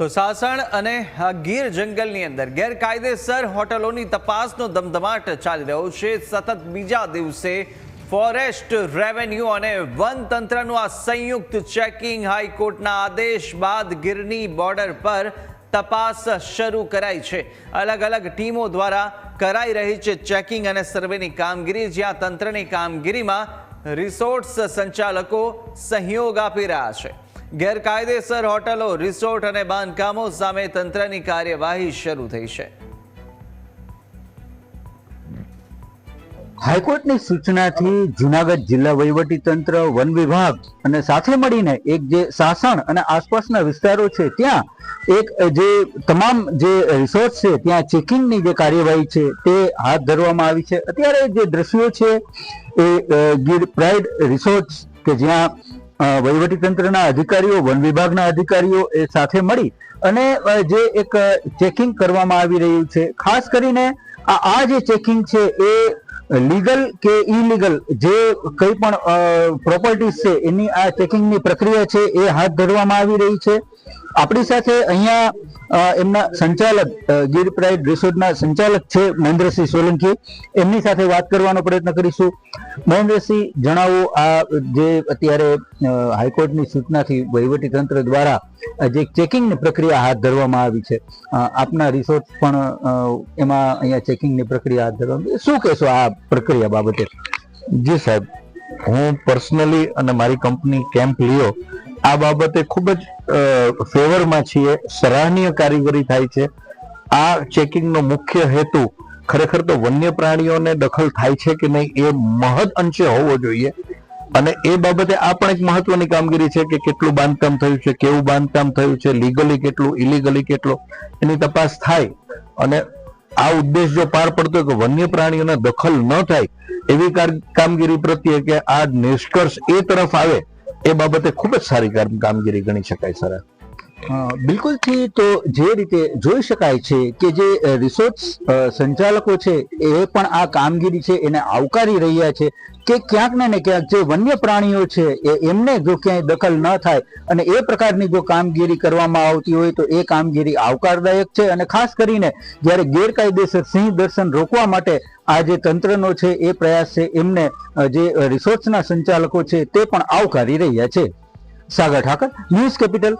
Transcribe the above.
તો સાસણ અને ગીર જંગલની અંદર ગેરકાયદેસર હોટલોની તપાસનો ધમધમાટ ચાલી રહ્યો છે. સતત બીજા દિવસે ફોરેસ્ટ રેવન્યુ અને વન તંત્રનું આ સંયુક્ત ચેકિંગ હાઈકોર્ટના આદેશ બાદ ગીરની બોર્ડર પર તપાસ શરૂ કરાઈ છે. અલગ અલગ ટીમો દ્વારા કરાઈ રહી છે ચેકિંગ અને સર્વેની કામગીરી, જ્યાં તંત્રની કામગીરીમાં રિસોર્ટ્સ સંચાલકો સહયોગ આપી રહ્યા છે. ગેરકાયદેસર હોટલો, રિસોર્ટ અને બાંધકામો સામે તંત્રની કાર્યવાહી શરૂ થઈ છે. હાઈકોર્ટની સૂચનાથી જુનાગઢ જિલ્લા વહીવટી વન વિભાગ અને સાથે મળીને એક જે સાસણ અને આસપાસના વિસ્તારો છે, ત્યાં એક જે તમામ જે રિસોર્ટ છે, ત્યાં ચેકિંગની જે કાર્યવાહી છે, તે હાથ ધરવામાં આવી છે. અત્યારે જે દ્રશ્યો છે, એ ગીર પ્રાઇડ રિસોર્ટ કે જ્યાં અ, વહીવટી તંત્રના અધિકારીઓ વન વિભાગના અધિકારીઓ એ સાથે મળી અને જે એક ચેકિંગ કરવામાં આવી રહ્યું છે ખાસ કરીને આ જે ચેકિંગ છે એ લીગલ કે ઇલીગલ જે કંઈ પણ પ્રોપર્ટીઝ છે એની આ ચેકિંગની પ્રક્રિયા છે એ હાથ ધરવામાં આવી રહી છે. આપણી સાથે અહીંયા એમના સંચાલક ગીર પ્રાઇડ રિસોર્ટના સંચાલક છે મહેન્દ્રસિંહ સોલંકી. એમની સાથે વાત કરવાનો પ્રયત્ન કરીશું. મહેન્દ્રસિંહ, જણાવો આ જે અત્યારે હાઈકોર્ટની સૂચનાથી વહીવટી તંત્ર દ્વારા જે ચેકિંગની પ્રક્રિયા હાથ ધરવામાં આવી છે. આપના રિસોર્ટ પણ એમાં અહીંયા ચેકિંગની પ્રક્રિયા હાથ ધરવામાં. શું કહેશો આ પ્રક્રિયા બાબતે? જી સાહેબ, હું પર્સનલી અને મારી કંપની કેમ્પ લિયો આ બાબતે ખૂબ જ ફેવરમાં છીએ. સરાહનીય કારીગરી થાય છે. આ ચેકિંગનો મુખ્ય હેતુ ખરેખર તો વન્ય પ્રાણીઓને દખલ થાય છે કે નહીં એ મહદ અંશે હોવો જોઈએ. અને એ બાબતે આ પણ એક મહત્વની કામગીરી છે કે કેટલું બાંધકામ થયું છે, કેવું બાંધકામ થયું છે લીગલી કેટલું ઇલીગલી કેટલું, એની તપાસ થાય. અને આ ઉદ્દેશ જો પાર પડતો કે વન્ય પ્રાણીઓને દખલ ન થાય, એવી કામગીરી પ્રત્યે કે આ નિષ્કર્ષ એ તરફ આવે એ બાબતે ખૂબ જ સારી કામ- કામગીરી ગણી શકાય સર. બિલકુલથી તો જે રીતે જોઈ શકાય છે કે જે રિસોર્ટ સંચાલકો છે, એ પણ આ કામગીરી છે, એને આવકારી રહ્યા છે કે ક્યાંક ને ક્યાંક જે વન્ય પ્રાણીઓ છે એમને જો ક્યાંય દખલ ન થાય અને એ પ્રકારની જો કામગીરી કરવામાં આવતી હોય તો એ કામગીરી આવકારદાયક છે અને ખાસ કરીને જ્યારે ગેરકાયદેસર સિંહ દર્શન રોકવા માટે આ જે તંત્રનો છે, એ પ્રયાસ છે, એમને જે રિસોર્ટ્સના સંચાલકો છે, તે પણ આવકારી રહ્યા છે. સાગર ઠાકર, ન્યૂઝ કેપિટલ